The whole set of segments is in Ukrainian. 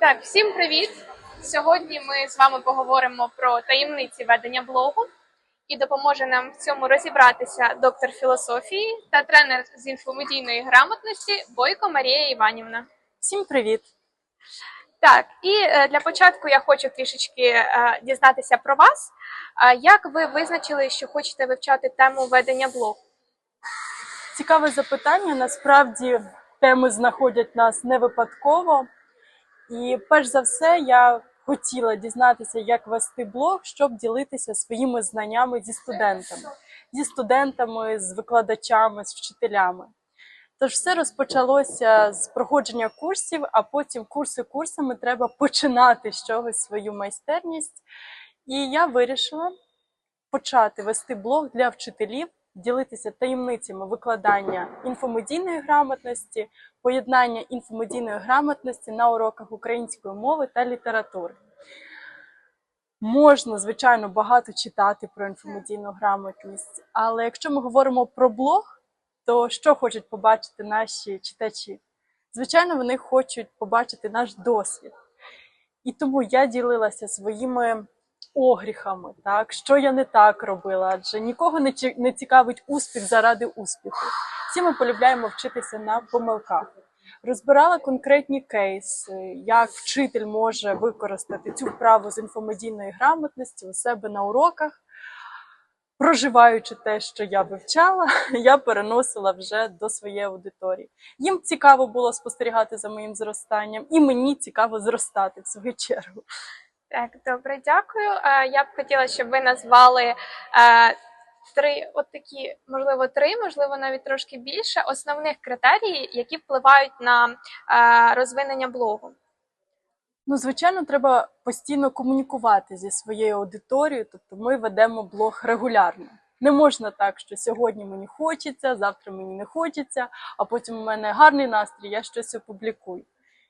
Так, всім привіт! Сьогодні ми з вами поговоримо про таємниці ведення блогу і допоможе нам в цьому розібратися доктор філософії та тренер з інфомедійної грамотності Бойко Марія Іванівна. Всім привіт! Так, і е, для початку я хочу трішечки е, дізнатися про вас. Як ви визначили, що хочете вивчати тему ведення блогу? Цікаве запитання. Насправді теми знаходять нас не випадково. І перш за все, я хотіла дізнатися, як вести блог, щоб ділитися своїми знаннями зі студентами, зі студентами, з викладачами, з вчителями. Тож все розпочалося з проходження курсів, а потім курси курсами треба починати з чогось свою майстерність. І я вирішила почати вести блог для вчителів, ділитися таємницями викладання інфомедійної грамотності, поєднання інфомедійної грамотності на уроках української мови та літератури. Можна, звичайно, багато читати про інфомедійну грамотність, але якщо ми говоримо про блог, то що хочуть побачити наші читачі? Звичайно, вони хочуть побачити наш досвід. І тому я ділилася своїми огріхами, так що я не так робила, адже нікого не цікавить успіх заради успіху. Всі ми полюбляємо вчитися на помилках. Розбирала конкретні кейси, як вчитель може використати цю вправу з інфомедійної грамотності у себе на уроках. Проживаючи те, що я вивчала, я переносила вже до своєї аудиторії. Їм цікаво було спостерігати за моїм зростанням, і мені цікаво зростати в свою чергу. Так, добре, дякую. Е, Я б хотіла, щоб ви назвали е, три, от такі, можливо, три, можливо, навіть трошки більше основних критерії, які впливають на е, розвинення блогу. Ну, звичайно, треба постійно комунікувати зі своєю аудиторією, тобто ми ведемо блог регулярно. Не можна так, що сьогодні мені хочеться, завтра мені не хочеться, а потім у мене гарний настрій, я щось опублікую.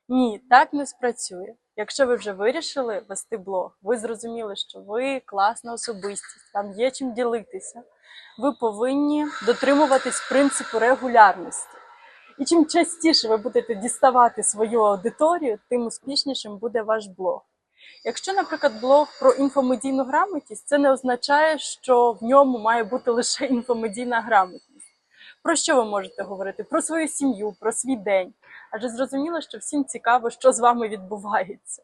Ні, так не спрацює. Якщо ви вже вирішили вести блог, ви зрозуміли, що ви класна особистість, там є чим ділитися. Ви повинні дотримуватись принципу регулярності. І чим частіше ви будете діставати свою аудиторію, тим успішнішим буде ваш блог. Якщо, наприклад, блог про інфомедійну грамотність, це не означає, що в ньому має бути лише інфомедійна грамотність. Про що ви можете говорити? Про свою сім'ю, про свій день. Адже зрозуміло, що всім цікаво, що з вами відбувається.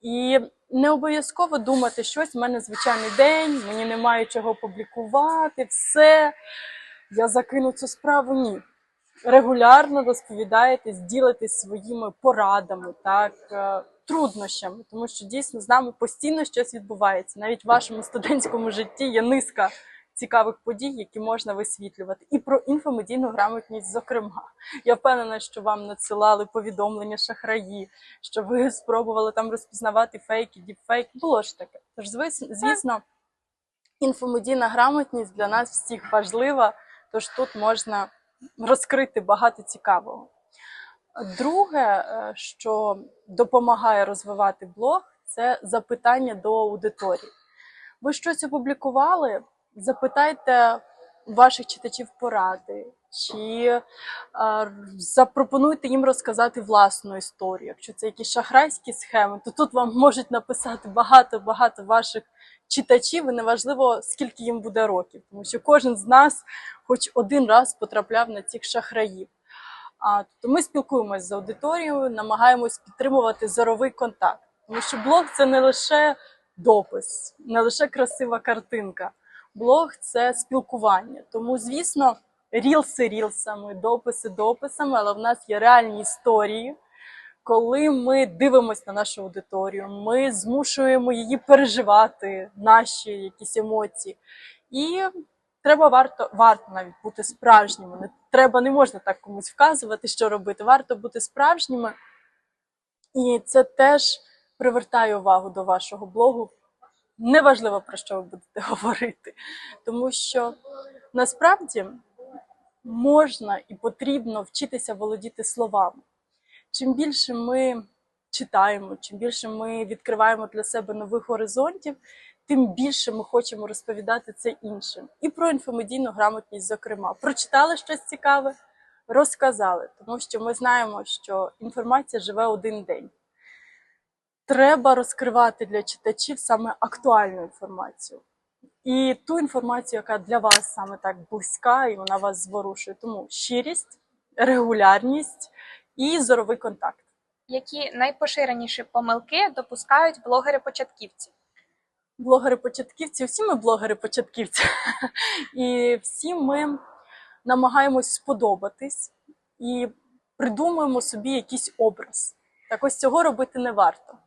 І не обов'язково думати, щось в мене звичайний день, мені немає чого публікувати, все, я закину цю справу. Ні регулярно розповідаєтесь, ділитесь своїми порадами, так, е, труднощами, тому що дійсно з нами постійно щось відбувається. Навіть в вашому студентському житті є низка цікавих подій, які можна висвітлювати. І про інфомедійну грамотність, зокрема. Я впевнена, що вам надсилали повідомлення шахраї, що ви спробували там розпізнавати фейки, діпфейки. Було ж таке. Тож, звісно, інфомедійна грамотність для нас всіх важлива, тож тут можна розкрити багато цікавого. Друге, е, що допомагає розвивати блог, це запитання до аудиторії. Ви щось опублікували? Запитайте ваших читачів поради, чи запропонуйте їм розказати власну історію. Якщо це якісь шахрайські схеми, то тут вам можуть написати багато-багато ваших читачів, і неважливо, скільки їм буде років, тому що кожен з нас хоч один раз потрапляв на цих шахраїв. А, тобто ми спілкуємося з аудиторією, намагаємось підтримувати зоровий контакт. Тому що блог це не лише допис, не лише красива картинка. Блог це спілкування. Тому, звісно, рілси рілсами, дописи дописами, але в нас є реальні історії. Коли ми дивимося на нашу аудиторію, ми змушуємо її переживати наші якісь емоції. І треба варто варто навіть бути справжніми. Не треба, не можна так комусь вказувати, що робити. Варто бути справжніми. І це теж привертає увагу до вашого блогу. Неважливо про що ви будете говорити, тому що насправді можна і потрібно вчитися володіти словами. Чим більше ми читаємо, чим більше ми відкриваємо для себе нових горизонтів, тим більше ми хочемо розповідати це іншим. І про інфомедійну грамотність, зокрема. Прочитали щось цікаве, розказали, тому що ми знаємо, що інформація живе один день. Треба розкривати для читачів саме актуальну інформацію. І ту інформацію, яка для вас саме так близька, і вона вас зворушує. Тому щирість, регулярність і зоровий контакт. Які найпоширеніші помилки допускають блогери-початківці? блогери-початківці, всі ми блогери-початківці. І всі ми намагаємось сподобатись і придумуємо собі якийсь образ. Так ось цього робити не варто.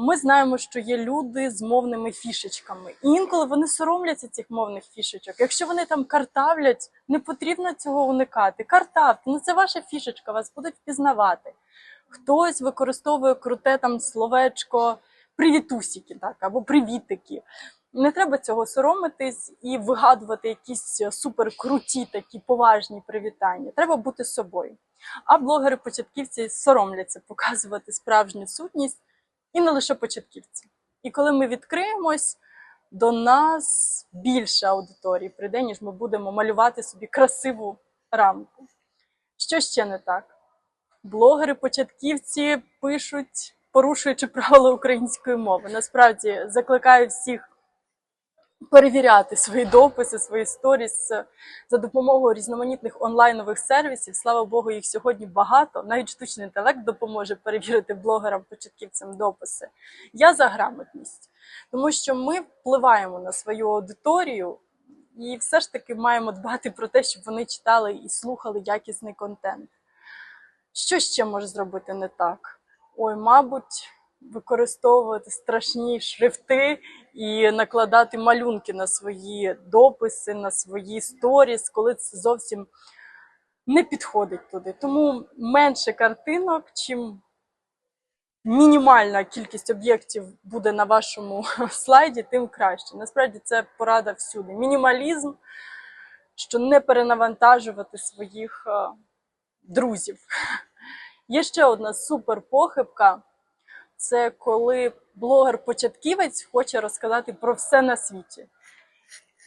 Ми знаємо, що є люди з мовними фішечками. І інколи вони соромляться цих мовних фішечок. Якщо вони там картавлять, не потрібно цього уникати. Картавте, ну це ваша фішечка, вас будуть впізнавати. Хтось використовує круте там словечко привітусіки, так, або привітики. Не треба цього соромитись і вигадувати якісь суперкруті такі поважні привітання. Треба бути собою. А блогери-початківці соромляться показувати справжню сутність і не лише початківці. І коли ми відкриємось, до нас більше аудиторії прийде, ніж ми будемо малювати собі красиву рамку. Що ще не так? Блогери-початківці пишуть, порушуючи правила української мови. Насправді закликаю всіх перевіряти свої дописи, свої сторіс за допомогою різноманітних онлайнових сервісів. Слава Богу, їх сьогодні багато. Навіть штучний інтелект допоможе перевірити блогерам-початківцям дописи. Я за грамотність, тому що ми впливаємо на свою аудиторію. І все ж таки маємо дбати про те, щоб вони читали і слухали якісний контент. Що ще може зробити не так? Ой, мабуть, використовувати страшні шрифти і накладати малюнки на свої дописи, на свої сторіс, коли це зовсім не підходить туди. Тому менше картинок, чим мінімальна кількість об'єктів буде на вашому слайді, тим краще. Насправді це порада всюди. Мінімалізм, що не перенавантажувати своїх е, друзів. Є ще одна супер похибка. Це коли блогер-початківець хоче розказати про все на світі.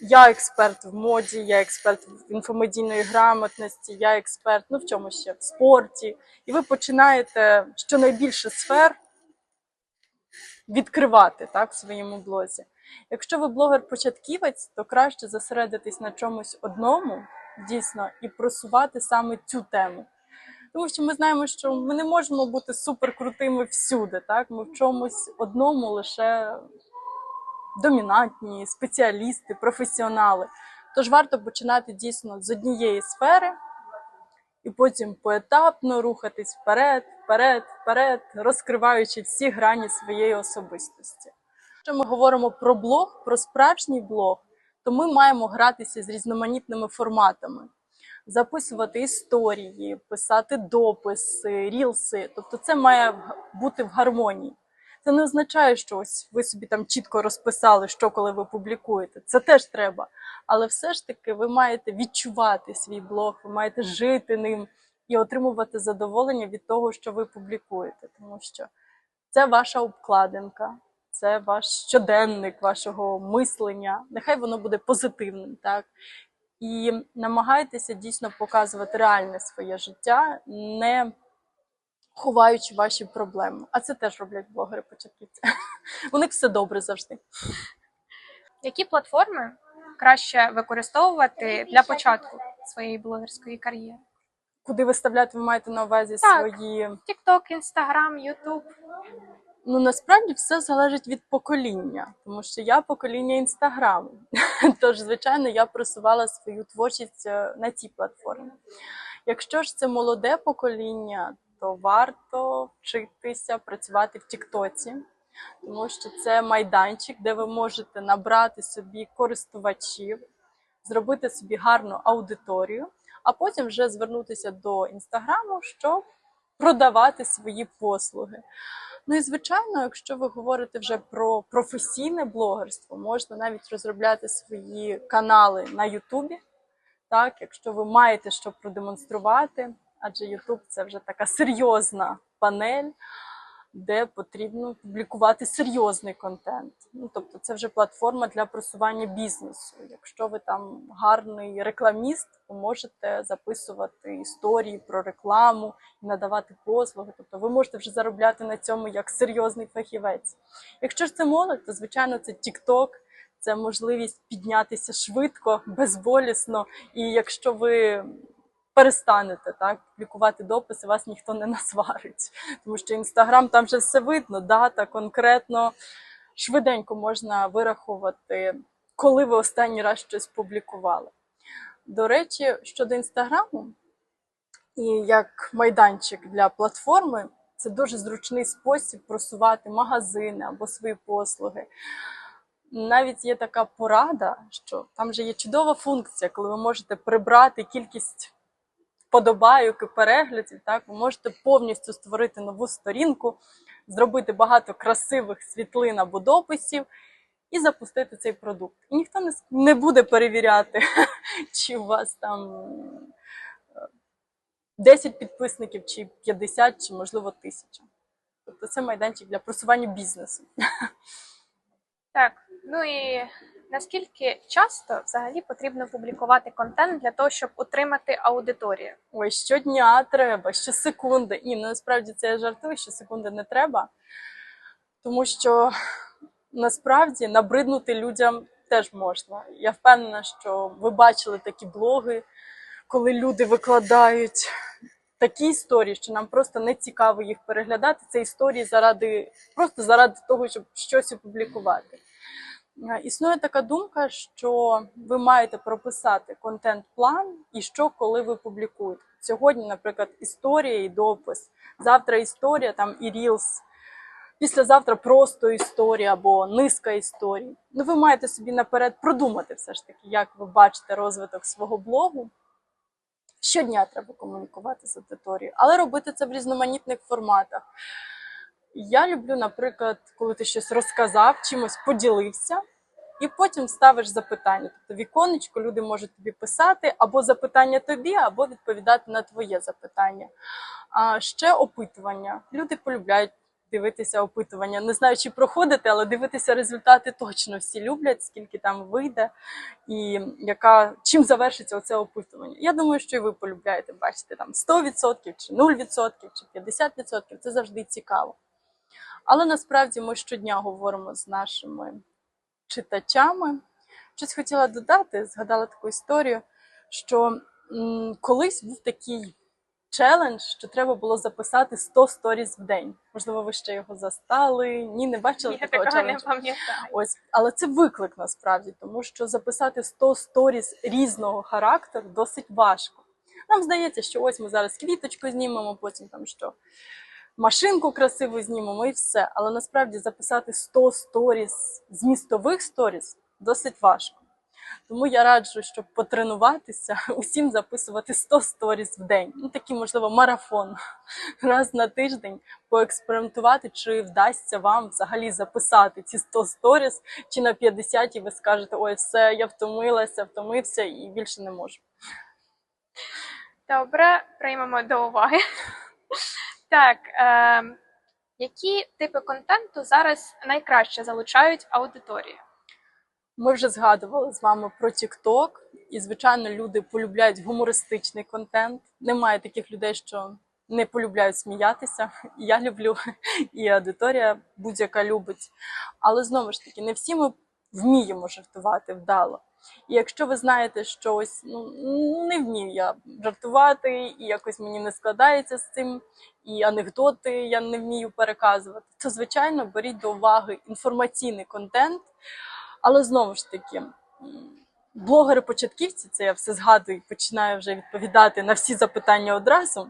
Я експерт в моді, я експерт в інфомедійної грамотності, я експерт, ну в чому ще в спорті. І ви починаєте щонайбільше сфер відкривати так, в своєму блозі. Якщо ви блогер-початківець, то краще зосередитись на чомусь одному дійсно і просувати саме цю тему. Тому що ми знаємо, що ми не можемо бути суперкрутими всюди. Так? Ми в чомусь одному лише домінантні, спеціалісти, професіонали. Тож варто починати дійсно з однієї сфери і потім поетапно рухатись вперед, вперед, вперед, розкриваючи всі грані своєї особистості. Якщо ми говоримо про блог, про справжній блог, то ми маємо гратися з різноманітними форматами записувати історії, писати дописи, рілси. Тобто це має бути в гармонії. Це не означає, що ось ви собі там чітко розписали, що коли ви публікуєте. Це теж треба. Але все ж таки ви маєте відчувати свій блог, ви маєте жити ним і отримувати задоволення від того, що ви публікуєте. Тому що це ваша обкладинка, це ваш щоденник вашого мислення. Нехай воно буде позитивним, так? І намагайтеся дійсно показувати реальне своє життя, не ховаючи ваші проблеми. А це теж роблять блогери початківці. У них все добре завжди. Які платформи краще використовувати для початку своєї блогерської кар'єри? Куди виставляти, ви маєте на увазі Так. свої. TikTok, Instagram, YouTube. Ну насправді все залежить від покоління, тому що я покоління інстаграму. Тож, звичайно, я просувала свою творчість е, на цій платформі. Якщо ж це молоде покоління, то варто вчитися працювати в Тіктоці, тому що це майданчик, де ви можете набрати собі користувачів, зробити собі гарну аудиторію, а потім вже звернутися до інстаграму, щоб продавати свої послуги. Ну і звичайно, якщо ви говорите вже про професійне блогерство, можна навіть розробляти свої канали на Ютубі. Так, якщо ви маєте що продемонструвати, адже Ютуб це вже така серйозна панель. Де потрібно публікувати серйозний контент. Ну, тобто, це вже платформа для просування бізнесу. Якщо ви там гарний рекламіст, ви можете записувати історії про рекламу надавати послуги. Тобто, ви можете вже заробляти на цьому як серйозний фахівець. Якщо ж це молодь, то звичайно це TikTok, це можливість піднятися швидко, безболісно. І якщо ви перестанете так публікувати дописи, вас ніхто не насварить. Тому що інстаграм там вже все видно, дата конкретно швиденько можна вирахувати, коли ви останній раз щось публікували. До речі, щодо інстаграму, і як майданчик для платформи, це дуже зручний спосіб просувати магазини або свої послуги. Навіть є така порада, що там же є чудова функція, коли ви можете прибрати кількість вподобайок і переглядів. Так, ви можете повністю створити нову сторінку, зробити багато красивих світлин або дописів і запустити цей продукт. І ніхто не, буде перевіряти, чи у вас там е, 10 підписників, чи 50, чи можливо 1000. Тобто це майданчик для просування бізнесу. Так, ну і наскільки часто взагалі потрібно публікувати контент для того, щоб отримати аудиторію? Ой, щодня треба, щосекунди. Ні, ну насправді це я жартую, щосекунди не треба. Тому що насправді набриднути людям теж можна. Я впевнена, що ви бачили такі блоги, коли люди викладають такі історії, що нам просто не цікаво їх переглядати. Це історії заради просто заради того, щоб щось опублікувати. Е, Існує така думка, що ви маєте прописати контент-план і що, коли ви публікуєте. Сьогодні, наприклад, історія і допис, завтра історія там і рілс, післязавтра просто історія або низка історій. Ну, ви маєте собі наперед продумати все ж таки, як ви бачите розвиток свого блогу. Щодня треба комунікувати з аудиторією, але робити це в різноманітних форматах. Я люблю, наприклад, коли ти щось розказав, чимось поділився, і потім ставиш запитання. Тобто віконечко люди можуть тобі писати або запитання тобі, або відповідати на твоє запитання. А ще опитування. Люди полюбляють дивитися опитування. Не знаю, чи проходити, але дивитися результати точно всі люблять, скільки там вийде, і яка чим завершиться оце опитування. Я думаю, що і ви полюбляєте бачити там 100% чи 0% чи 50%. Це завжди цікаво. Але насправді ми щодня говоримо з нашими читачами. Щось хотіла додати, згадала таку історію, що колись був такий челендж, що треба було записати 100 сторіз в день. Можливо, ви ще його застали. Ні, не бачили Я такого такого не челенджу. пам'ятаю. Ось, але це виклик насправді, тому що записати 100 сторіз різного характеру досить важко. Нам здається, що ось ми зараз квіточку знімемо, потім там що машинку красиву знімемо і все. Але насправді записати 100 сторіз, змістових сторіз досить важко. Тому я раджу, щоб потренуватися, усім записувати 100 сторіз в день. Ну, такий, можливо, марафон раз на тиждень поекспериментувати, чи вдасться вам взагалі записати ці 100 сторіз, чи на 50 і ви скажете, ой, все, я втомилася, втомився і більше не можу. Добре, приймемо до уваги. Так, е, які типи контенту зараз найкраще залучають аудиторію? Ми вже згадували з вами про TikTok, і звичайно, люди полюбляють гумористичний контент. Немає таких людей, що не полюбляють сміятися. Я люблю, і аудиторія будь-яка любить. Але знову ж таки, не всі ми вміємо жартувати вдало. І якщо ви знаєте, що ось ну не вмію я жартувати, і якось мені не складається з цим, і анекдоти я не вмію переказувати, то звичайно беріть до уваги інформаційний контент. Але знову ж таки, блогери-початківці, це я все згадую починаю вже відповідати на всі запитання одразу.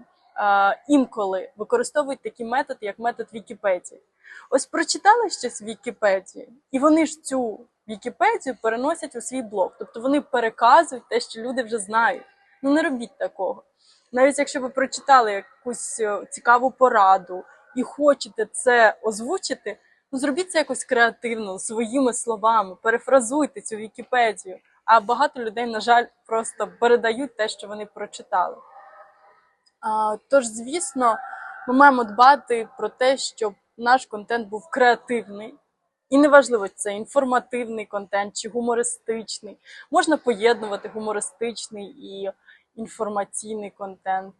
Інколи використовують такий метод, як метод Вікіпедії. Ось прочитали щось в Вікіпедії, і вони ж цю Вікіпедію переносять у свій блог. Тобто вони переказують те, що люди вже знають. Ну не робіть такого. Навіть якщо ви прочитали якусь е, цікаву пораду і хочете це озвучити, ну зробіть це якось креативно, своїми словами, перефразуйте цю Вікіпедію. А багато людей, на жаль, просто передають те, що вони прочитали. А, тож, звісно, ми маємо дбати про те, щоб наш контент був креативний. І неважливо, це інформативний контент чи гумористичний. Можна поєднувати гумористичний і інформаційний контент.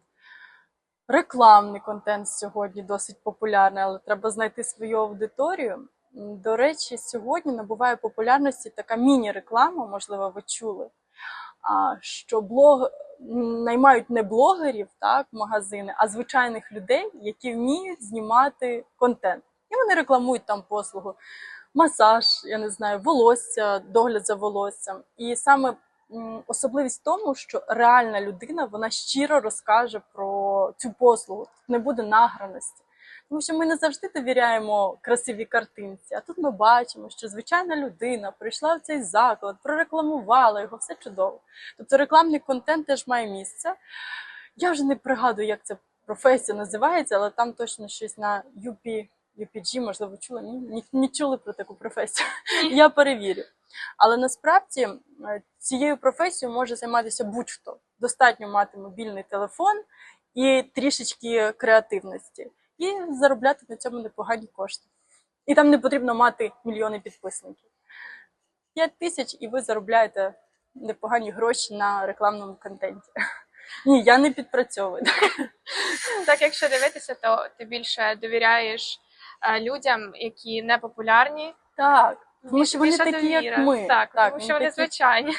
Рекламний контент сьогодні досить популярний, але треба знайти свою аудиторію. До речі, сьогодні набуває популярності така міні-реклама, можливо, ви чули. Що блог наймають не блогерів, так, магазини, а звичайних людей, які вміють знімати контент. І вони рекламують там послугу, масаж, я не знаю, волосся, догляд за волоссям. І саме особливість в тому, що реальна людина вона щиро розкаже про цю послугу. Тут не буде награності. Тому що ми не завжди довіряємо красивій картинці. А тут ми бачимо, що звичайна людина прийшла в цей заклад, прорекламувала його, все чудово. Тобто рекламний контент теж має місце. Я вже не пригадую, як ця професія називається, але там точно щось на UP, UPG, можливо, чули. Ні, ні, не чули про таку професію. Я перевірю. Але насправді е, цією професією може займатися будь-хто. Достатньо мати мобільний телефон і трішечки креативності, і заробляти на цьому непогані кошти. І там не потрібно мати мільйони підписників. 5 тисяч, і ви заробляєте непогані гроші на рекламному контенті. Ні, я не підпрацьовую. Так, якщо дивитися, то ти більше довіряєш людям, які не популярні. Так, тому що вони такі, як довіра. ми. Так, тому що вони такі- звичайні.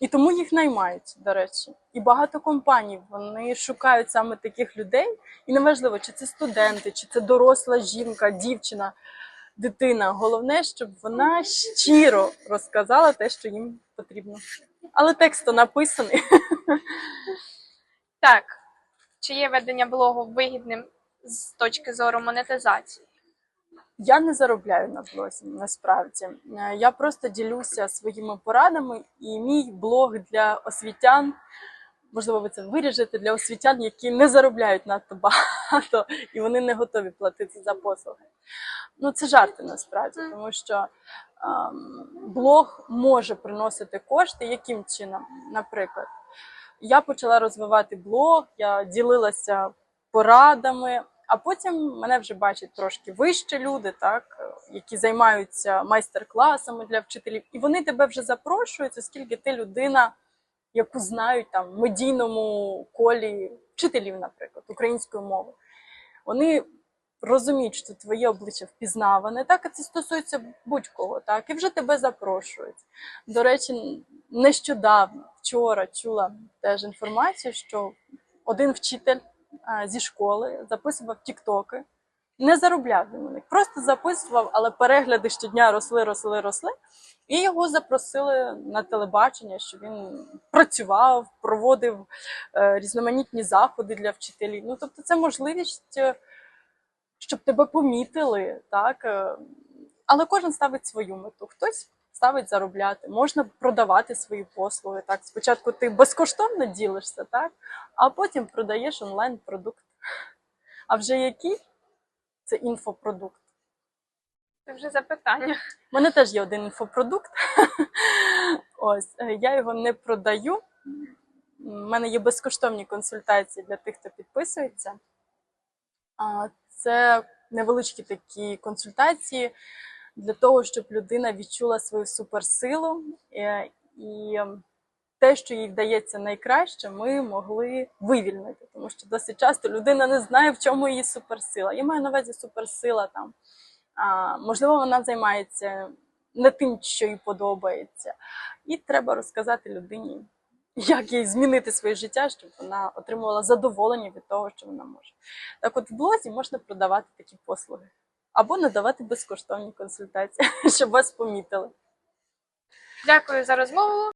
І тому їх наймають, до речі. І багато компаній вони шукають саме таких людей. І неважливо, чи це студенти, чи це доросла жінка, дівчина, дитина. Головне, щоб вона щиро розказала те, що їм потрібно. Але текст то написаний. Так, чи є ведення блогу вигідним з точки зору монетизації? Я не заробляю на блозі, насправді. Е, Я просто ділюся своїми порадами, і мій блог для освітян, можливо, ви це виріжете для освітян, які не заробляють надто багато і вони не готові платити за послуги. Ну, це жарти насправді, тому що ем, блог може приносити кошти. Яким чином? Наприклад, я почала розвивати блог, я ділилася порадами, а потім мене вже бачать трошки вище люди, так, які займаються майстер-класами для вчителів, і вони тебе вже запрошують, оскільки ти людина, яку знають там в медійному колі вчителів, наприклад, української мови. Вони розуміють, що твоє обличчя впізнаване, так і це стосується будь-кого, так і вже тебе запрошують. До речі, нещодавно, вчора чула теж інформацію, що один вчитель зі школи записував тіктоки, не заробляв на них, просто записував, але перегляди щодня росли, росли, росли. І його запросили на телебачення, що він працював, проводив е, різноманітні заходи для вчителів. Ну тобто, це можливість, е, щоб тебе помітили, так. е, Але кожен ставить свою мету. Хтось ставить заробляти, можна продавати свої послуги. Так, спочатку ти безкоштовно ділишся, так, а потім продаєш онлайн продукт. А вже який це інфопродукт? Це вже запитання. У мене теж є один інфопродукт. Ось е, я його не продаю. У мене є безкоштовні консультації для тих, хто підписується. Це невеличкі такі консультації для того, щоб людина відчула свою суперсилу е, і те, що їй вдається найкраще, ми могли вивільнити. Тому що досить часто людина не знає, в чому її суперсила. Я маю на увазі суперсила там. Можливо, вона займається не тим, що їй подобається. І треба розказати людині, як їй змінити своє життя, щоб вона отримувала задоволення від того, що вона може. Так от в блозі можна продавати такі послуги. Або надавати безкоштовні консультації, щоб вас помітили. Дякую за розмову.